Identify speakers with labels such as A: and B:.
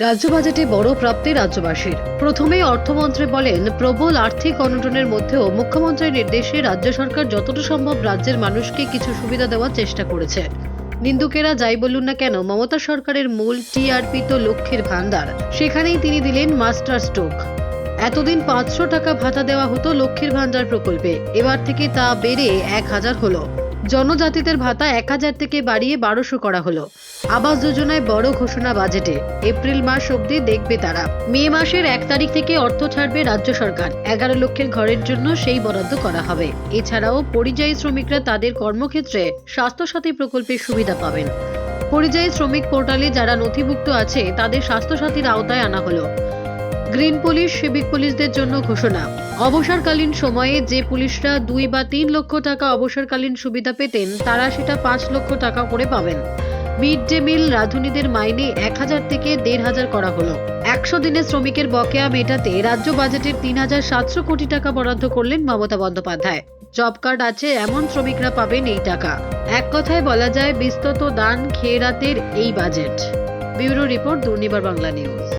A: রাজ্য বাজেটে বড় প্রাপ্তি রাজ্যবাসীর। প্রথমেই অর্থমন্ত্রী বলেন, প্রবল আর্থিক অনটনের মধ্যেও মুখ্যমন্ত্রীর নির্দেশে রাজ্য সরকার যতটা সম্ভব রাজ্যের মানুষকে কিছু সুবিধা দেওয়ার চেষ্টা করেছে। নিন্দুকেরা যাই বলুন না কেন, মমতা সরকারের মূল টিআরপি তো লক্ষ্যের ভান্ডার সেখানেই তিনি দিলেন মাস্টার স্ট্রোক। এতদিন পাঁচশো টাকা ভাতা দেওয়া হতো লক্ষ্মীর ভান্ডার প্রকল্পে। এবার থেকে তা বেড়ে এক হাজার হলো। জনজাতিদের ভাতা এক হাজার থেকে বাড়িয়ে বারোশো করা হলো। আবাস যোজনায় বড় ঘোষণা বাজেটে। এপ্রিল মাস অবধি দেখবে তারা। মে মাসের এক তারিখ থেকে অর্থ ছাড়বে রাজ্য সরকার। এগারো লক্ষের ঘরের জন্য সেই বরাদ্দ করা হবে। এছাড়াও পরিযায়ী শ্রমিকরা তাদের কর্মক্ষেত্রে স্বাস্থ্যসাথী প্রকল্পের সুবিধা পাবেন। পরিযায়ী শ্রমিক পোর্টালে যারা নথিভুক্ত আছে, তাদের স্বাস্থ্যসাথীর আওতায় আনা হলো। গ্রিন পুলিশ, সিভিক পুলিশদের জন্য ঘোষণা। অবসরকালীন সময়ে যে পুলিশরা দুই বা তিন লক্ষ টাকা অবসরকালীন সুবিধা পেতেন, তারা সেটা পাঁচ লক্ষ টাকা করে পাবেন। মিড ডে মিল রাঁধুনিদের মাইনে এক হাজার থেকে দেড় হাজার করা হলো। একশো দিনের শ্রমিকের বকেয়া মেটাতে রাজ্য বাজেটের তিন হাজার সাতশো কোটি টাকা বরাদ্দ করলেন মমতা বন্দ্যোপাধ্যায়। জব কার্ড আছে, এমন শ্রমিকরা পাবেন এই টাকা। এক কথায় বলা যায়, বিস্তত দান খেয়ে রাতের এই budget. Bureau report Durnibar Bangla news.